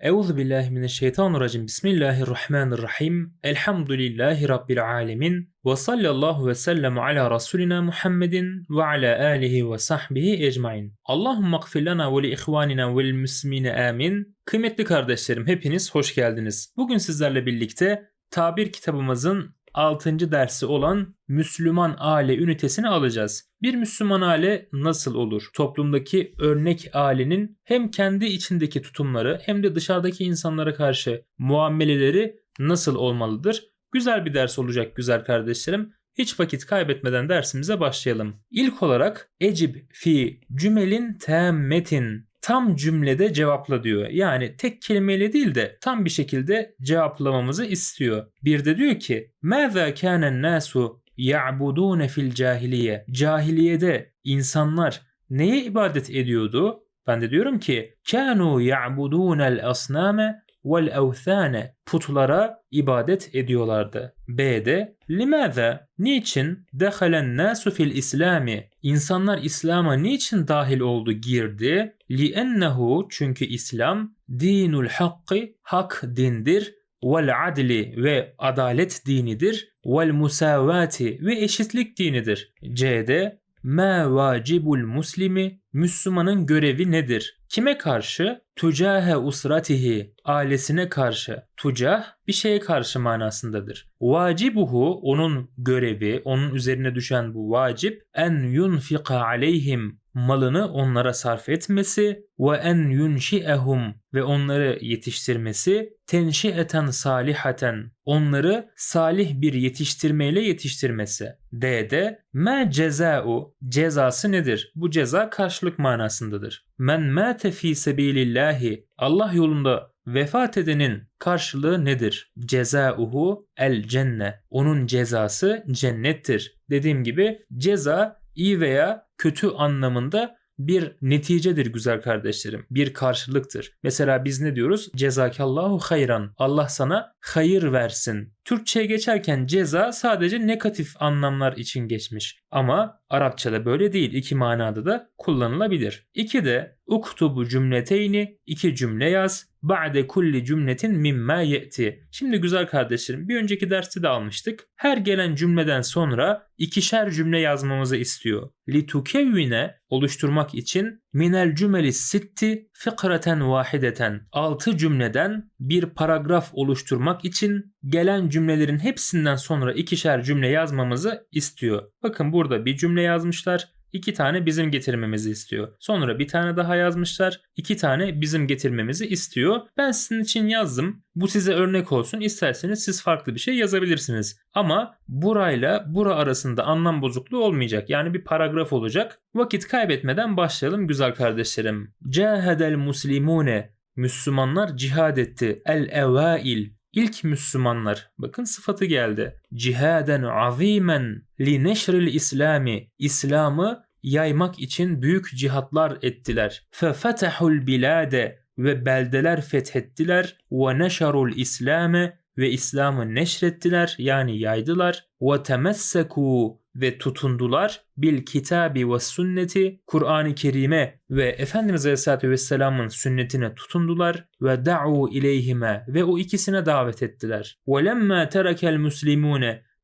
Euzu billahi mineşşeytanirracim. Bismillahirrahmanirrahim. Elhamdülillahi rabbil alamin. Ve sallallahu ve sellem ala rasulina Muhammedin ve ala alihi ve sahbihi ecmaîn. Allahumme gfir lana ve li ihvanina ve lil muslimine amin. Kıymetli kardeşlerim hepiniz hoş geldiniz. Bugün sizlerle birlikte tabir kitabımızın 6. dersi olan Müslüman aile ünitesini alacağız. Bir Müslüman aile nasıl olur? Toplumdaki örnek ailenin hem kendi içindeki tutumları hem de dışarıdaki insanlara karşı muameleleri nasıl olmalıdır? Güzel bir ders olacak güzel kardeşlerim. Hiç vakit kaybetmeden dersimize başlayalım. İlk olarak ecib fi cümelin temmetin tam cümlede cevapla diyor. Yani tek kelimeyle değil de tam bir şekilde cevaplamamızı istiyor. Bir de diyor ki مَاذَا كَانَ النَّاسُ يَعْبُدُونَ fil cahiliye. Cahiliyede insanlar neye ibadet ediyordu? Ben de diyorum ki كَانُوا يَعْبُدُونَ الْأَصْنَامَ vel evthane putlara ibadet ediyorlardı. B'de limaza niçin dehalen nasu fil islami insanlar İslam'a niçin dahil oldu girdi? Liennehu çünkü İslam dinul hakkı hak dindir vel adli ve adalet dinidir vel musavati ve eşitlik dinidir. C'de ma vacibul muslimi Müslümanın görevi nedir? Kime karşı? Tucahe usratihi ailesine karşı. Tucah bir şeye karşı manasındadır. Vacibuhu onun görevi, onun üzerine düşen bu vacip en yunfika aleyhim malını onlara sarf etmesi ve en yunşi'ehum ve onları yetiştirmesi tenşi'eten salihaten onları salih bir yetiştirmeyle yetiştirmesi. D'de me ceza'u cezası nedir? Bu ceza karşılık manasındadır. Men mâte fî sebilillahi Allah yolunda vefat edenin karşılığı nedir? Cezauhu el cenne. Onun cezası cennettir. Dediğim gibi ceza iyi veya kötü anlamında bir neticedir güzel kardeşlerim. Bir karşılıktır. Mesela biz ne diyoruz? Cezakallahu hayran. Allah sana hayır versin. Türkçe'ye geçerken ceza sadece negatif anlamlar için geçmiş. Ama Arapçada böyle değil. İki manada da kullanılabilir. İki de uktubu cümleteyni iki cümle yaz. Ba'de kulli cümletin mimma ye'ti. Şimdi güzel kardeşlerim bir önceki derste de almıştık. Her gelen cümleden sonra ikişer cümle yazmamızı istiyor. Litukevvine oluşturmak için minel cümeli sitti fikraten vahideten. Altı cümleden bir paragraf oluşturmak için gelen cümlelerin hepsinden sonra ikişer cümle yazmamızı istiyor. Bakın burada bir cümle yazmışlar. İki tane bizim getirmemizi istiyor. Sonra bir tane daha yazmışlar. İki tane bizim getirmemizi istiyor. Ben sizin için yazdım. Bu size örnek olsun. İsterseniz siz farklı bir şey yazabilirsiniz. Ama burayla bura arasında anlam bozukluğu olmayacak. Yani bir paragraf olacak. Vakit kaybetmeden başlayalım güzel kardeşlerim. Cahedel muslimune Müslümanlar cihad etti. El evail İlk Müslümanlar bakın sıfatı geldi. Cihaden azimen li neşril İslami İslam'ı yaymak için büyük cihatlar ettiler. Fetahul bilade ve beldeler fethettiler ve neşarul İslam'ı ve İslam'ı neşrettiler yani yaydılar. Ve temesseku ve tutundular bil kitabi ve sünneti Kur'an-ı Kerim'e ve Efendimiz Aleyhisselatü Vesselam'ın sünnetine tutundular ve da'u ileyhime ve o ikisine davet ettiler. Ve lemma terekel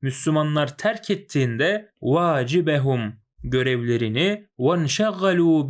Müslümanlar terk ettiğinde vacibehum görevlerini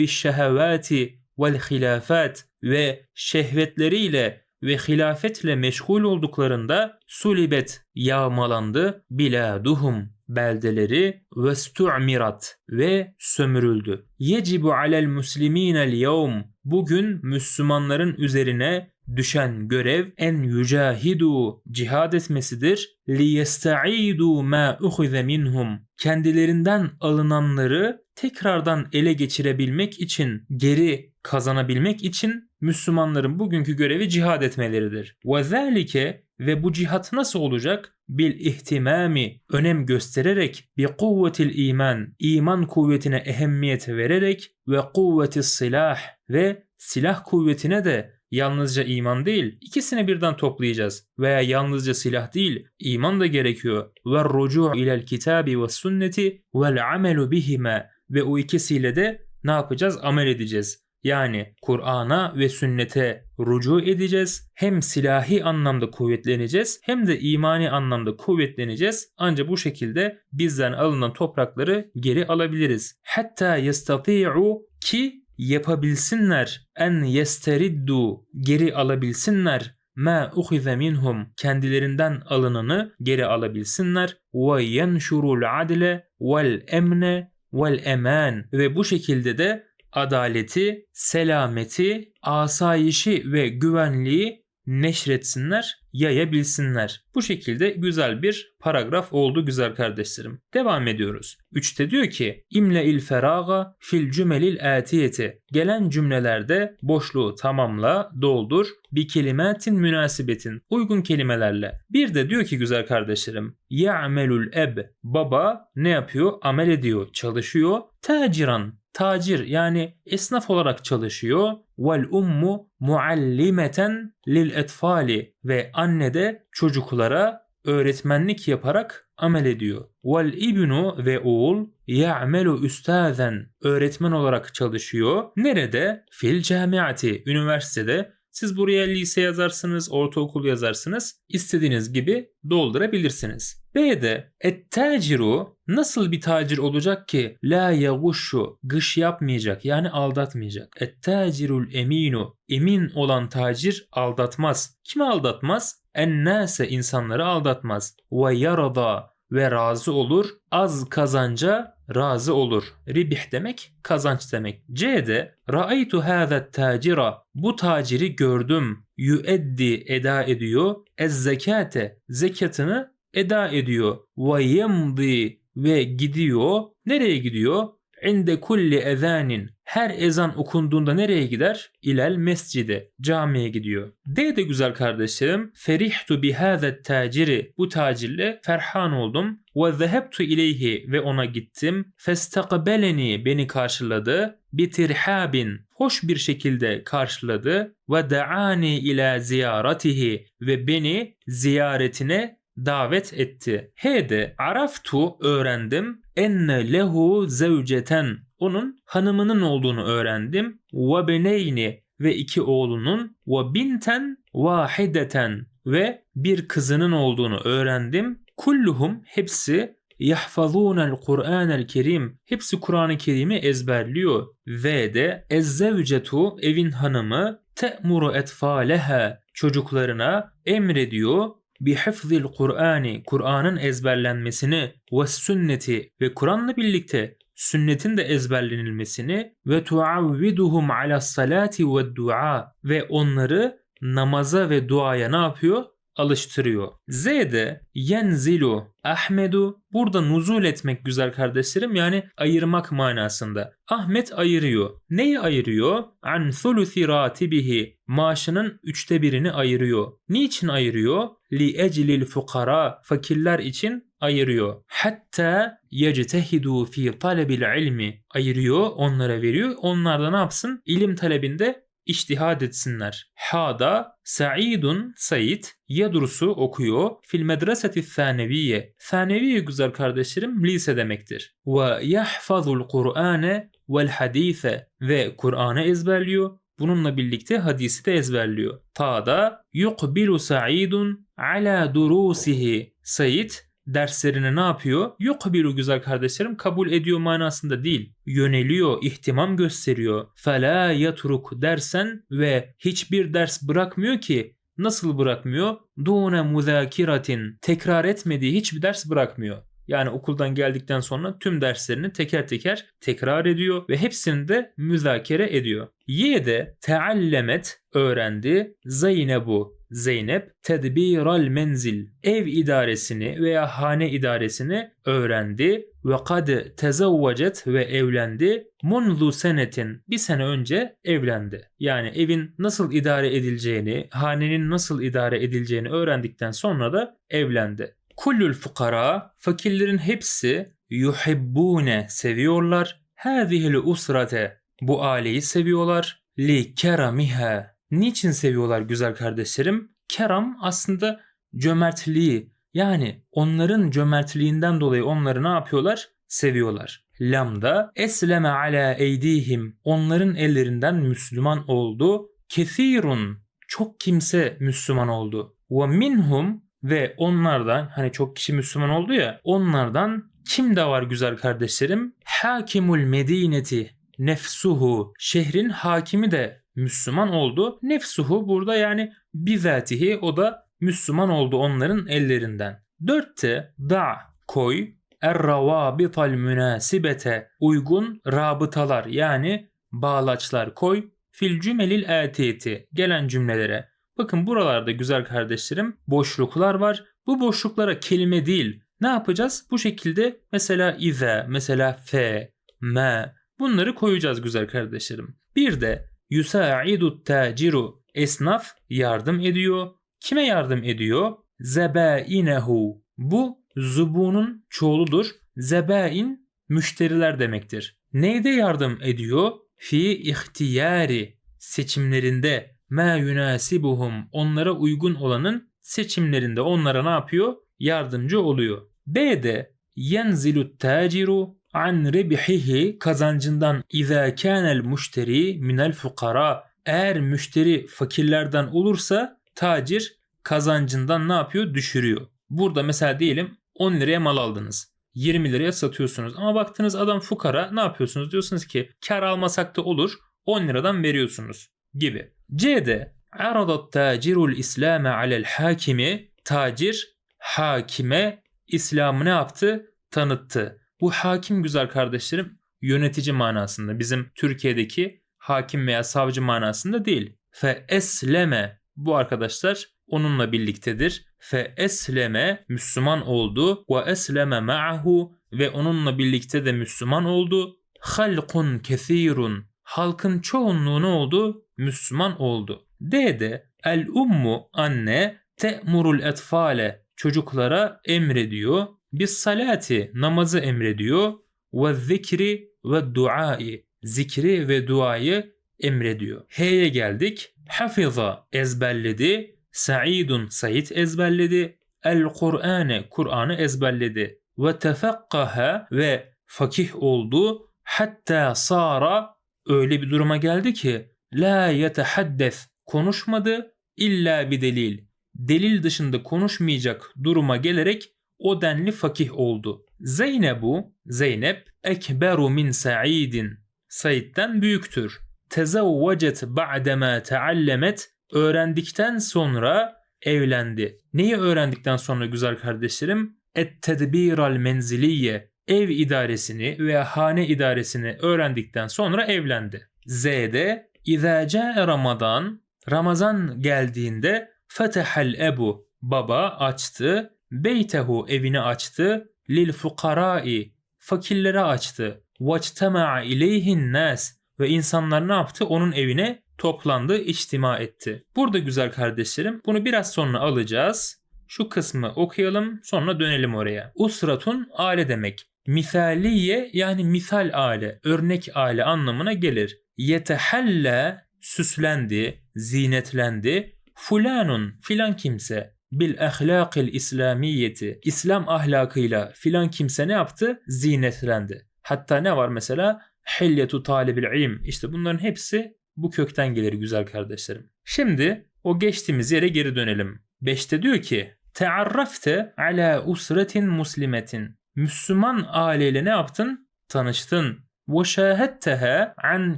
şehevati vel hilafat ve şehvetleriyle ve hilafetle meşgul olduklarında sulibet yağmalandı biladuhum beldeleri ve stu'mirat ve sömürüldü. Yecibu alel musliminel yevm bugün Müslümanların üzerine düşen görev en yücahidu cihad etmesidir. Yestaidu ma uhize minhum kendilerinden alınanları tekrardan ele geçirebilmek için, geri kazanabilmek için Müslümanların bugünkü görevi cihad etmeleridir. Zalike ve bu cihat nasıl olacak? Bil ihtimami önem göstererek bi kuvvetil iman iman kuvvetine ehemmiyet vererek ve kuvvetis silah ve silah kuvvetine de yalnızca iman değil ikisini birden toplayacağız veya yalnızca silah değil iman da gerekiyor ve rucu ilel kitabi ve sünneti vel amelu bihime ve o ikisiyle de ne yapacağız? Amel edeceğiz. Yani Kur'an'a ve sünnete rucu edeceğiz. Hem silahi anlamda kuvvetleneceğiz hem de imani anlamda kuvvetleneceğiz. Ancak bu şekilde bizden alınan toprakları geri alabiliriz. Hatta yestati'u ki yapabilsinler. En yesteriddu geri alabilsinler. Ma uhize minhum kendilerinden alınanı geri alabilsinler. Ve yenşurul adle vel emne vel eman. Ve bu şekilde de adaleti, selameti, asayişi ve güvenliği neşretsinler, yayabilsinler. Bu şekilde güzel bir paragraf oldu güzel kardeşlerim. Devam ediyoruz. 3'te diyor ki İmle il feraga fil cümelil atiyeti. Gelen cümlelerde boşluğu tamamla, doldur. Bir kelimetin münasibetin. Uygun kelimelerle. Bir de diyor ki güzel kardeşlerim. Ya'melul eb. Baba ne yapıyor? Amel ediyor, çalışıyor. Taciran tacir yani esnaf olarak çalışıyor. Vel ummu muallimeten lil etfali ve anne de çocuklara öğretmenlik yaparak amel ediyor. Vel ibnu ve oğul ya'melu üstazen öğretmen olarak çalışıyor. Nerede? Fil camiati üniversitede siz buraya lise yazarsınız, ortaokul yazarsınız. İstediğiniz gibi doldurabilirsiniz. B'de et-taciru nasıl bir tacir olacak ki la yaguşu gış yapmayacak yani aldatmayacak. Et-tacirul eminu emin olan tacir aldatmaz. Kimi aldatmaz? Ennase insanları aldatmaz. Ve yarada ve razı olur. Az kazanca razı olur. Ribih demek kazanç demek. C'de ra'aytu hâzet tacira bu taciri gördüm. Yüeddi eda ediyor. Ez zekate zekatını eda ediyor. Ve yemdi ve gidiyor. Nereye gidiyor? İnde kulli ezanin her ezan okunduğunda nereye gider? İlel mescide, camiye gidiyor. D de güzel kardeşlerim. Ferihtu bihâzet taciri. Bu tacirle ferhan oldum. Ve zehebtu ileyhi ve ona gittim. Festakbeleni beni karşıladı. Bitirhabin hoş bir şekilde karşıladı. Ve da'ani ila ziyaratihi ve beni ziyaretine davet etti. H'de araftu öğrendim. Enne lehu zevceten onun hanımının olduğunu öğrendim. Ve beneyni ve iki oğlunun ve binten vahideten ve bir kızının olduğunu öğrendim. Kulluhum hepsi yahfazunel Kur'anel Kerim. Hepsi Kur'an-ı Kerim'i ezberliyor. Ve de ezzevcetu evin hanımı te'muru etfaleha çocuklarına emrediyor bihifzil Kur'ani Kur'an'ın ezberlenmesini ve sünneti ve Kur'an'la birlikte sünnetin de ezberlenilmesini ve tuavviduhum ala salati ve dua ve onları namaza ve duaya ne yapıyor? alıştırıyor. Z'de yenzilu Ahmedu burada nuzul etmek güzel kardeşlerim yani ayırmak manasında. Ahmet ayırıyor. Neyi ayırıyor? An thuluthi ratibihi maaşının üçte birini ayırıyor. Niçin ayırıyor? Li eclil fukara fakirler için ayırıyor. Hatta yectehidu fi talebil ilmi ayırıyor, onlara veriyor. Onlar da ne yapsın? İlim talebinde iştihad etsinler. Ha'da Sa'idun Said yadrusu okuyor fil medreseti thaneviye. Thaneviye güzel kardeşlerim lise demektir. Ve yahfazul Kur'ane vel hadise ve Kur'an'ı ezberliyor. Bununla birlikte hadisi de ezberliyor. Ta'da yukbilu Sa'idun ala durusihi. Said derslerini ne yapıyor? Yok bir güzel kardeşlerim kabul ediyor manasında değil. Yöneliyor, ihtimam gösteriyor. Fela yatruk dersen ve hiçbir ders bırakmıyor ki Nasıl bırakmıyor? Dune muzakiratin. Tekrar etmediği hiçbir ders bırakmıyor. Yani okuldan geldikten sonra tüm derslerini teker teker tekrar ediyor ve hepsini de müzakere ediyor. Y de teallemet öğrendi. Zeynebu Zeynep tedbiral menzil ev idaresini veya hane idaresini öğrendi ve kad tezavvacet ve evlendi munzu senetin bir sene önce evlendi. Yani evin nasıl idare edileceğini, hanenin nasıl idare edileceğini öğrendikten sonra da evlendi. Kullul fukara fakirlerin hepsi yuhibbune seviyorlar. Hâzihil usrate bu aileyi seviyorlar. Li keramiha Niçin seviyorlar güzel kardeşlerim? Keram aslında cömertliği yani onların cömertliğinden dolayı onları ne yapıyorlar? Seviyorlar. Lamda esleme ala eydihim onların ellerinden Müslüman oldu. Kethirun çok kimse Müslüman oldu. Ve minhum ve onlardan hani çok kişi Müslüman oldu ya onlardan kim de var güzel kardeşlerim? Hakimul Medineti nefsuhu şehrin hakimi de Müslüman oldu. Nefsuhu burada yani bizatihi o da Müslüman oldu onların ellerinden. Dörtte da koy er-ravabital münasibete uygun rabıtalar yani bağlaçlar koy fil cümelil atiyeti gelen cümlelere. Bakın buralarda güzel kardeşlerim boşluklar var. Bu boşluklara kelime değil. Ne yapacağız? Bu şekilde mesela ize, mesela fe, me bunları koyacağız güzel kardeşlerim. Bir de yusaidu taciru esnaf yardım ediyor. Kime yardım ediyor? Zebainehu. Bu zubunun çoğuludur. Zebain müşteriler demektir. Neyde yardım ediyor? Fi ihtiyari seçimlerinde ma yunasibuhum onlara uygun olanın seçimlerinde onlara ne yapıyor? Yardımcı oluyor. B'de yenzilu taciru an rebihihi kazancından izâ kânel müşteri minel fukara eğer müşteri fakirlerden olursa tacir kazancından ne yapıyor? Düşürüyor. Burada mesela diyelim 10 liraya mal aldınız. 20 liraya satıyorsunuz. Ama baktınız adam fukara ne yapıyorsunuz? Diyorsunuz ki kar almasak da olur 10 liradan veriyorsunuz gibi. C'de aradat tacirul İslam'e alel hakimi tacir hakime İslam'ı ne yaptı? Tanıttı. Bu hakim güzel kardeşlerim yönetici manasında. Bizim Türkiye'deki hakim veya savcı manasında değil. Fe esleme bu arkadaşlar onunla birliktedir. Fe esleme Müslüman oldu ve esleme ma'ahu ve onunla birlikte de Müslüman oldu. Halkun kesirun halkın çoğunluğu ne oldu? Müslüman oldu. D'de el ummu anne te'murul etfale çocuklara emrediyor. Bis salati namazı emrediyor. Ve zikri ve duayı zikri ve duayı emrediyor. H'ye geldik. Hafiza ezberledi. Sa'idun Said ezberledi. El Kur'ane Kur'an'ı ezberledi. Ve tefekkaha ve fakih oldu. Hatta sara öyle bir duruma geldi ki la yetehaddes konuşmadı illa bir delil. Delil dışında konuşmayacak duruma gelerek o denli fakih oldu. Zeynebu, Zeynep, ekberu min Sa'idin. Said'den büyüktür. Tezevvecet ba'dema teallemet öğrendikten sonra evlendi. Neyi öğrendikten sonra güzel kardeşlerim? Et tedbiral menziliye ev idaresini veya hane idaresini öğrendikten sonra evlendi. Z'de İzâ câe Ramazan Ramazan geldiğinde fetehel ebu baba açtı beytehu evini açtı lil fukarai fakirlere açtı vectema'a ileyhin nas ve insanlar ne yaptı onun evine toplandı, içtima etti. Burada güzel kardeşlerim bunu biraz sonra alacağız. Şu kısmı okuyalım sonra dönelim oraya. Usratun aile demek. Misaliye yani misal aile, örnek aile anlamına gelir. Yetehalla süslendi, zinetlendi. Fulanun filan kimse bil ahlakil İslamiyeti İslam ahlakıyla filan kimse ne yaptı? Zinetlendi. Hatta ne var mesela? Hilyetu talibil ilm. İşte bunların hepsi bu kökten gelir güzel kardeşlerim. Şimdi o geçtiğimiz yere geri dönelim. 5'te diyor ki Tearrafte ala usretin muslimetin. Müslüman aileyle ne yaptın? Tanıştın. Ve şahedteha an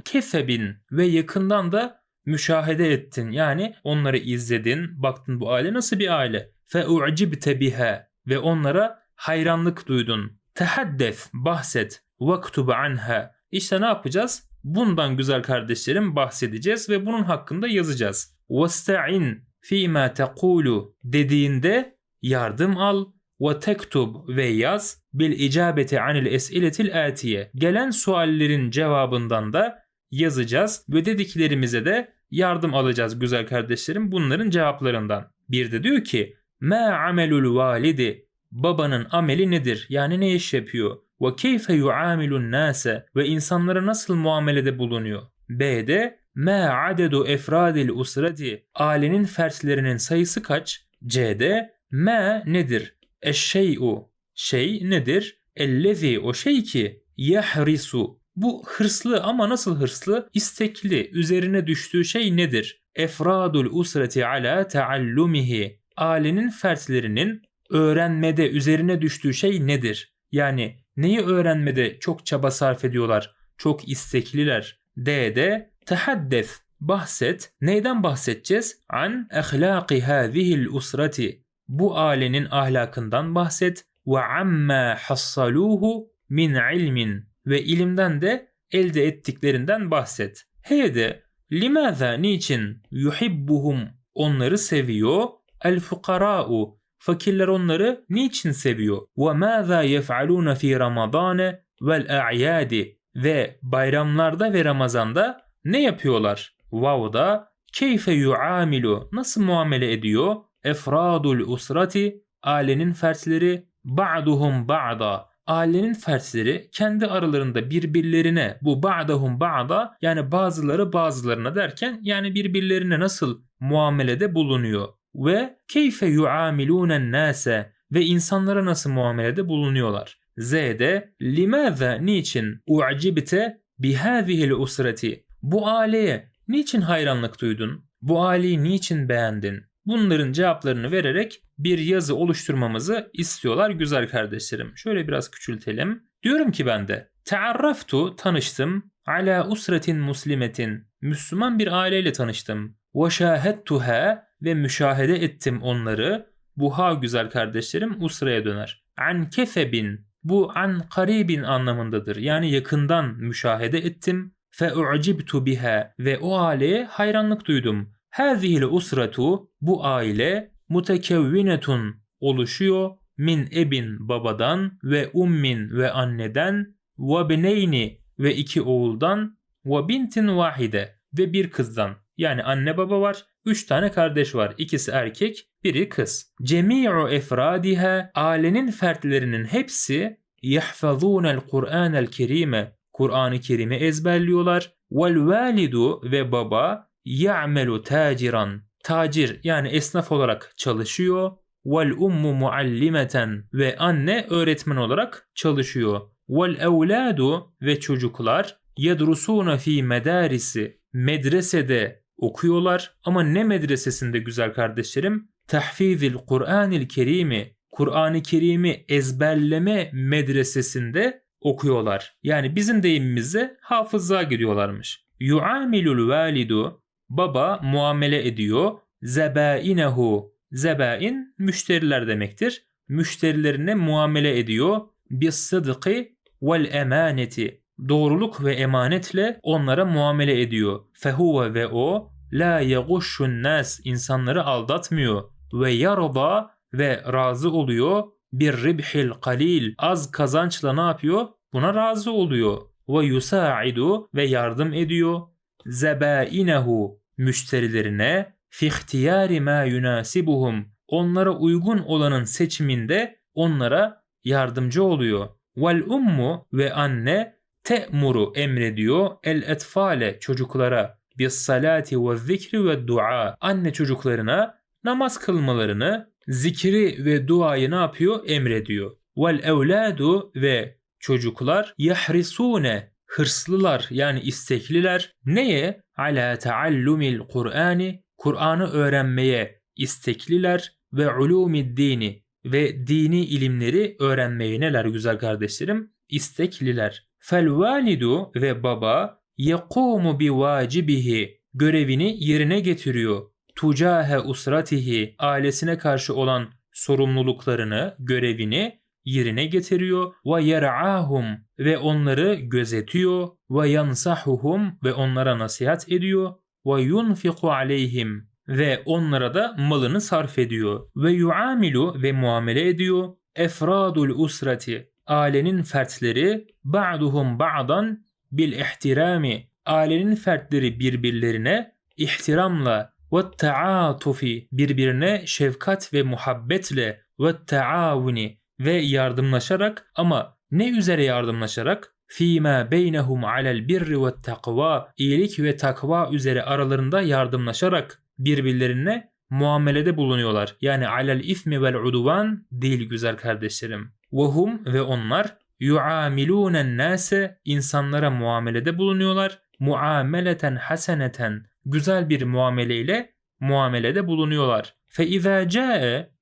kefebin. Ve yakından da müşahede ettin. Yani onları izledin. Baktın bu aile nasıl bir aile. Fe u'cibte biha. Ve onlara hayranlık duydun. Tehaddes, bahset. Vaktub anha. İşte ne yapacağız? Bundan güzel kardeşlerim bahsedeceğiz ve bunun hakkında yazacağız. وَاسْتَعِنْ فِي تَقُولُ dediğinde yardım al ve tektub ve yaz bil icabeti anil es'iletil atiye. Gelen suallerin cevabından da yazacağız ve dediklerimize de yardım alacağız güzel kardeşlerim bunların cevaplarından. Bir de diyor ki ma amelul validi babanın ameli nedir? Yani ne iş yapıyor? ve keyfe yuamilun nase ve insanlara nasıl muamelede bulunuyor. B'de ma adedu efradil usrati ailenin fertlerinin sayısı kaç? C'de ma nedir? Eşşey'u şey nedir? Ellezi o şey ki yahrisu. Bu hırslı ama nasıl hırslı? İstekli. Üzerine düştüğü şey nedir? Efradul usreti ala taallumihi. Ailenin fertlerinin öğrenmede üzerine düştüğü şey nedir? Yani neyi öğrenmede çok çaba sarf ediyorlar? Çok istekliler. D'de tehaddes bahset. Neyden bahsedeceğiz? An ahlaki hâzihil usrati. Bu ailenin ahlakından bahset. Ve amma hassaluhu min ilmin. Ve ilimden de elde ettiklerinden bahset. H'de limaza niçin yuhibbuhum onları seviyor. El fukara'u fakirler onları niçin seviyor? Ve maza yef'aluna fi ramadane vel a'yadi ve bayramlarda ve Ramazanda ne yapıyorlar? Vav'da keyfe yuamilu nasıl muamele ediyor? Efradul usrati ailenin fertleri ba'duhum ba'da ailenin fertleri kendi aralarında birbirlerine bu ba'dahum ba'da yani bazıları bazılarına derken yani birbirlerine nasıl muamelede bulunuyor ve keyfe yuamilûnen nase ve insanlara nasıl muamelede bulunuyorlar. Z'de limaza niçin u'cibte bihâzihil usreti bu aileye niçin hayranlık duydun? Bu aileyi niçin beğendin? Bunların cevaplarını vererek bir yazı oluşturmamızı istiyorlar güzel kardeşlerim. Şöyle biraz küçültelim. Diyorum ki ben de Tearraftu tanıştım ala usretin muslimetin Müslüman bir aileyle tanıştım. Ve şahedtuha ve müşahede ettim onları. Bu ha güzel kardeşlerim usraya döner. An kefebin bu an karibin anlamındadır. Yani yakından müşahede ettim. Fe u'cibtu biha ve o aileye hayranlık duydum. Hâzihil usratu bu aile mutekevvinetun oluşuyor min ebin babadan ve ummin ve anneden ve beneyni ve iki oğuldan ve bintin vahide ve bir kızdan. Yani anne baba var, üç tane kardeş var. İkisi erkek, biri kız. Cemi'u efradiha ailenin fertlerinin hepsi yahfazunel Kur'anel kerime Kur'an-ı Kerim'i ezberliyorlar. Vel validu ve baba ya'melu taciran tacir yani esnaf olarak çalışıyor. Vel ummu muallimeten ve anne öğretmen olarak çalışıyor. Vel evladu ve çocuklar yedrusuna fi medarisi medresede okuyorlar ama ne medresesinde güzel kardeşlerim? Tahfizil Kur'anil Kerimi Kur'an-ı Kerim'i ezberleme medresesinde okuyorlar. Yani bizim deyimimizde hafızlığa giriyorlarmış. Yuamilul validu baba muamele ediyor. Zebainehu zebain müşteriler demektir. Müşterilerine muamele ediyor. Bis sıdkı vel emaneti doğruluk ve emanetle onlara muamele ediyor. Fehuve ve o la yaguşşun nas insanları aldatmıyor ve yarda ve razı oluyor bir ribhil kalil az kazançla ne yapıyor? Buna razı oluyor. Ve yusaidu ve yardım ediyor. Zebainehu müşterilerine fi ihtiyari ma yunasibuhum onlara uygun olanın seçiminde onlara yardımcı oluyor. Vel ummu ve anne te'muru emrediyor el etfale çocuklara bis salati ve zikri ve dua anne çocuklarına namaz kılmalarını zikri ve duayı ne yapıyor emrediyor. Vel evladu ve çocuklar yahrisune hırslılar yani istekliler neye? Ala taallumil Kur'ani Kur'an'ı öğrenmeye istekliler ve ulumid dini ve dini ilimleri öğrenmeye neler güzel kardeşlerim? istekliler. Fel validu ve baba yekumu bi vacibihi görevini yerine getiriyor. Tucahe usratihi ailesine karşı olan sorumluluklarını, görevini yerine getiriyor. ve yer'ahum ve onları gözetiyor. ve yansahuhum ve onlara nasihat ediyor. ve yunfiku aleyhim ve onlara da malını sarf ediyor. ve yuamilu ve muamele ediyor. efradul usrati ailenin fertleri ba'duhum ba'dan bil ihtirami ailenin fertleri birbirlerine ihtiramla ve taatufi birbirine şefkat ve muhabbetle ve taavuni ve yardımlaşarak ama ne üzere yardımlaşarak? Fîmâ beynehum alel birri ve takva iyilik ve takva üzere aralarında yardımlaşarak birbirlerine muamelede bulunuyorlar. Yani alel ismi vel uduvan değil güzel kardeşlerim. Vahum ve onlar yuamilûnen nâse insanlara muamelede bulunuyorlar. Muameleten haseneten güzel bir muameleyle muamelede bulunuyorlar. Fe izâ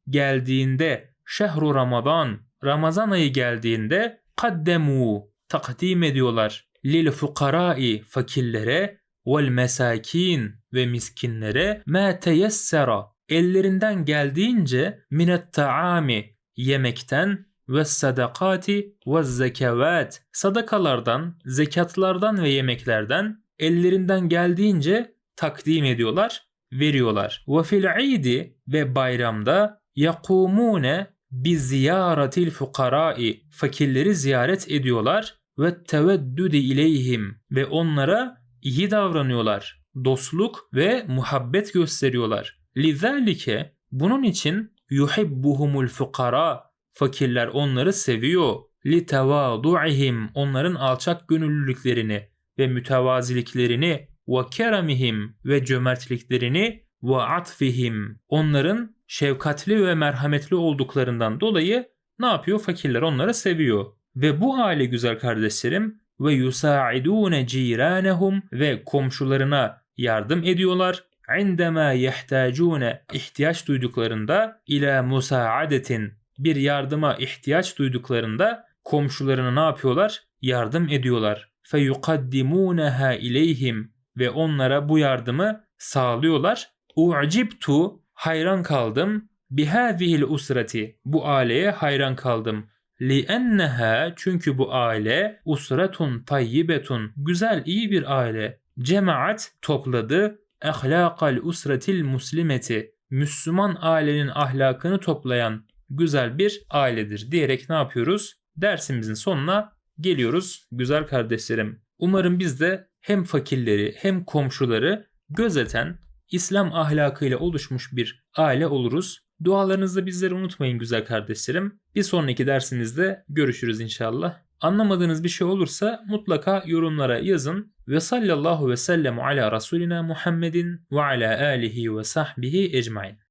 geldiğinde şehru Ramazan Ramazan ayı geldiğinde kaddemu takdim ediyorlar lil fukarai fakirlere vel mesakin ve miskinlere ma teyessera ellerinden geldiğince minet taami yemekten ve sadakati ve zekevat sadakalardan, zekatlardan ve yemeklerden ellerinden geldiğince takdim ediyorlar, veriyorlar. Ve fil ve bayramda yakumune bi ziyaratil fukarai fakirleri ziyaret ediyorlar ve teveddüdi ileyhim ve onlara iyi davranıyorlar. Dostluk ve muhabbet gösteriyorlar. Lizalike bunun için yuhibbuhumul fukara fakirler onları seviyor. Li tevadu'ihim onların alçak gönüllülüklerini ve mütevaziliklerini ve keremihim ve cömertliklerini ve atfihim onların şefkatli ve merhametli olduklarından dolayı ne yapıyor? Fakirler onları seviyor. Ve bu aile güzel kardeşlerim ve yusaidune ciranehum ve komşularına yardım ediyorlar. İndema yehtacune ihtiyaç duyduklarında ila musaadetin bir yardıma ihtiyaç duyduklarında komşularına ne yapıyorlar? Yardım ediyorlar. Fe yukaddimuneha ileyhim ve onlara bu yardımı sağlıyorlar. U'cibtu hayran kaldım. Bihâzihil usrati bu aileye hayran kaldım. Li enneha çünkü bu aile usratun tayyibetun güzel iyi bir aile. Cemaat topladı ahlakal usratil muslimeti Müslüman ailenin ahlakını toplayan güzel bir ailedir diyerek ne yapıyoruz? Dersimizin sonuna geliyoruz güzel kardeşlerim. Umarım biz de hem fakirleri hem komşuları gözeten İslam ahlakıyla oluşmuş bir aile oluruz. Dualarınızda bizleri unutmayın güzel kardeşlerim. Bir sonraki dersimizde görüşürüz inşallah. Anlamadığınız bir şey olursa mutlaka yorumlara yazın. Ve sallallahu ve sellem ala Resulina Muhammedin ve ala alihi ve sahbihi ecmain.